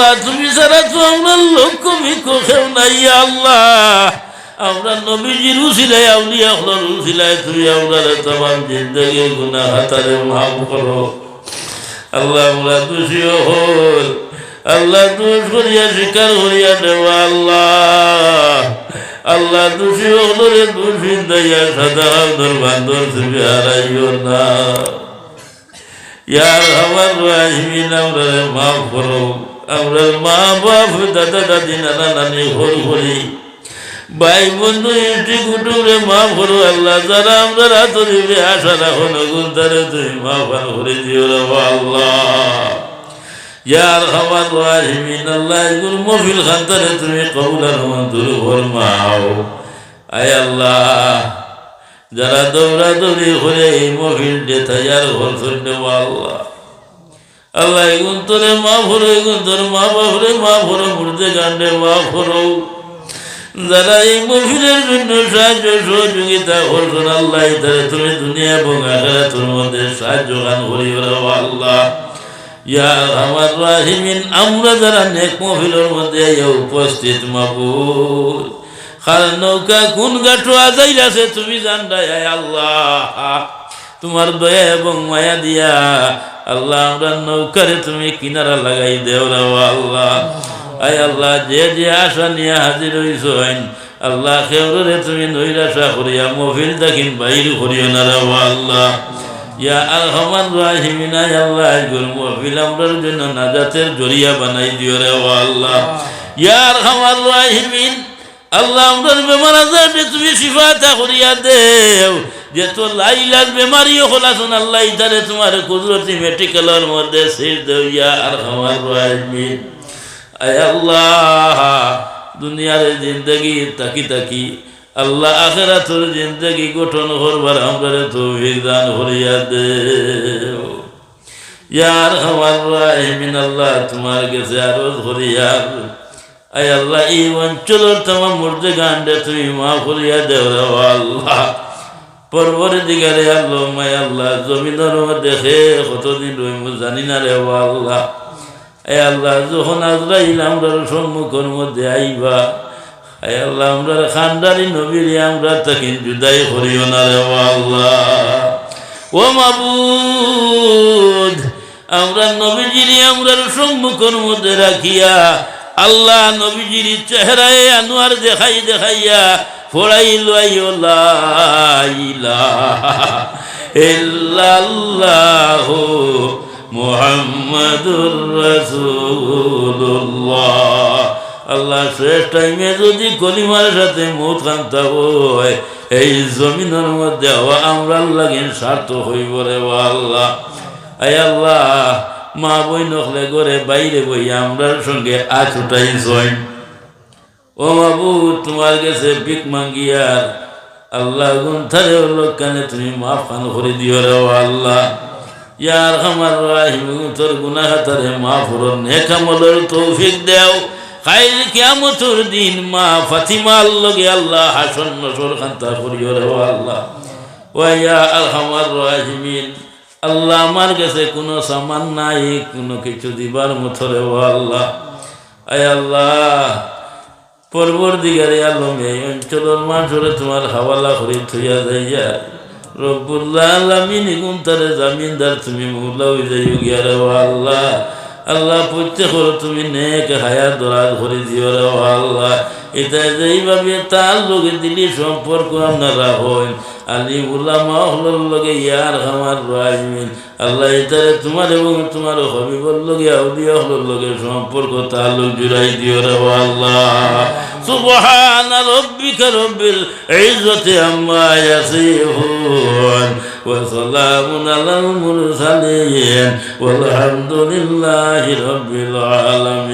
আল্লাহ তুমি ছাড়া তো আমরা লক্ষ্য মিক্ষ কেউ নাই, আল্লাহ। আমরা নবীজির উসিলাই আউলিয়া হলার উসিলাই তুমি আমরা তোমার জিন্দগি গুনা হাতারে মাফ করো। আল্লাহ, আমরা দোষীও হল আল্লাহ, দোষ করিয়া স্বীকার করিয়া দেওয়া আল্লাহ। আল্লাহ, দোষী হলরে দোষী দইয়া সদা ধর বান্ধব তুমি হারাইও না। ইয়ার আমার রাহিমিন আমরা মাফ করো। আমরা মা বাপ দাদা দাদি নানা নানি হর হরি ভাই, বন্ধু ইটি কুটুরে মা করো আল্লাহ যারা আমরা রাতরিবে আশা রাখো নগুন তারে তুমি মা পান করে দিও আল্লাহ। ইয়ার আমার রাহিমিন, আল্লাহ এগুলো মফিল খান তারে তুমি কবুলার মন্তুর ফরমাও। আয় আল্লাহ, যারা দৌড়া দৌড়ি করে এই মহিল তৈয়ার করছেন আল্লাহ। আল্লাহ এগুন তোরে মা ভরো এগুন তোর মা বাপরে, মা ভরো মুর্দে গান্ডে মা ভরো যারা এই মহিলের জন্য সাহায্য, সহযোগিতা করছেন, আল্লাহ তারা তুমি দুনিয়া এবং আখেরা তোর মধ্যে সাহায্য গান করি আল্লাহ। ইয়া আমার রাহিমিন, আমরা যারা নেক মহিলের মধ্যে উপস্থিত মাবুদ। খাল নৌকা কোন গাঠো আজাইল আছে, তুমি জানডাই আল্লাহ। তোমার দয়া এবং মায়া দিয়া আল্লাহ, আমরা নৌকারে তুমি কিনারা লাগাই দেও রে আল্লাহ। আয় আল্লাহ, যে যে আশা নিয়ে হাজির হইছ আল্লাহ খেউরে তুমি নৈরাশা করিয়া মফিল দেখিন বাইর করিও না রে আল্লাহ। ইয়া আরহামান রাহিমিন আল্লাহ গুল মফিল, আমরার জন্য নাজাতের জরিয়া বানাই দিও রে আল্লাহ। ইয়া আরহামান রাহিমিন, আল্লাহ আমাদের বেমার আজারে তুমি শিফাতা করিয়া দেও। যে তো লাইলার বেমারিও হলাছন আল্লাহ ইতারে তোমার কুদরতি মেডিকেলের মধ্যে সির দেউয়া আর আমার রাজমিন আয় আল্লাহ, দুনিয়ার জিন্দগি তাকি তাকি, আল্লাহ আখেরা তোর জিন্দগি গঠন করবার আমরা তো দান করিয়া দেও। ইয়ার আমার রাহিমিন, আল্লাহ তোমার কাছে আরও ধরিয়া আয় আল্লাহ, এই অঞ্চলের তোমার মূর্তি গান্ডে তুমি মা করিয়া দেও আল্লাহ। পরবরে দিগারে আল্লাহ মাই আল্লাহ জমিনের দেখে কতদিন রইম জানি না রে আল্লাহ। এ আল্লাহ, যখন আজরাইল আমরা সম্মুখের মধ্যে আইবা আয় আল্লাহ আমরা খানদারি নবীর আমরা তাকে জুদাই করিও না রে আল্লাহ। ও মাবুদ, আমরা নবীজিরি আমরা সম্মুখের মধ্যে রাখিয়া, আল্লাহ নবীজির চেহারায় আনোয়ার দেখাই দেখাইয়া ইল্লাল্লাহ মুহাম্মাদুর রাসূলুল্লাহ। আল্লাহ শেষ টাইমে যদি কলিমার সাথে মৌত খান্তা হয়, এই জমিনের মধ্যে আমরা লাগিন স্বার্থ হইব রে আল্লাহ আয় আল্লাহ, মা বই নখলে করে বাইরে বই আমরার সঙ্গে আজ উঠাই জয়েন। ও বাবু, তোমার কাছে বিক মাঙ্গিয়ার আল্লাহ গুন্থারে লোকানে তুমি মাফ খান করে দিও রে আল্লাহ। ইয়ার আমার রাহিম, তোর গুনাহাতারে মাফ হরো নেকামলের তৌফিক দেও। খাইল কিয়ামতর দিন মা ফাতিমার লগে আল্লাহ হাসন নসর খান্তা করিও রে আল্লাহ। ওয়া আলহামার রাহিমিন, আল্লাহ আমার কাছে কোনো সামান নাই, কোনো কিছু দিবার মতো রে আল্লাহ। আয় আল্লাহ পরবর দিগারে আলমে অঞ্চলের মানুষরে তোমার হাওয়ালা করে থইয়া যাইয়া, রব্বুল্লাহ আলামিন গুণ তারে জামিনদার তুমি মৌলা হয়ে যাই গিয়া রে আল্লাহ। আল্লাহ প্রত্যেক তুমি নেক হায়া দরাজ করে দিও রে আল্লাহ। এটা যেইভাবে তার লোকে দিলি সম্পর্ক আপনারা হন। আলী উল্লামা হলোর লগে ইয়ার আমার রাজমিন। আল্লাহ এটারে তোমার এবং তোমার হবিবর লগে, আউলিয়া হলোর লগে সম্পর্ক তার লোক জুড়াই দিও রে আল্লাহ। সুবহান রব্বিকা রব্বিল ইজ্জতি আম্মা ইয়াসিফুন। ওয়া সালামুন আলাল মুরসালিন। ওয়ালহামদুলিল্লাহি রাব্বিল আলামিন।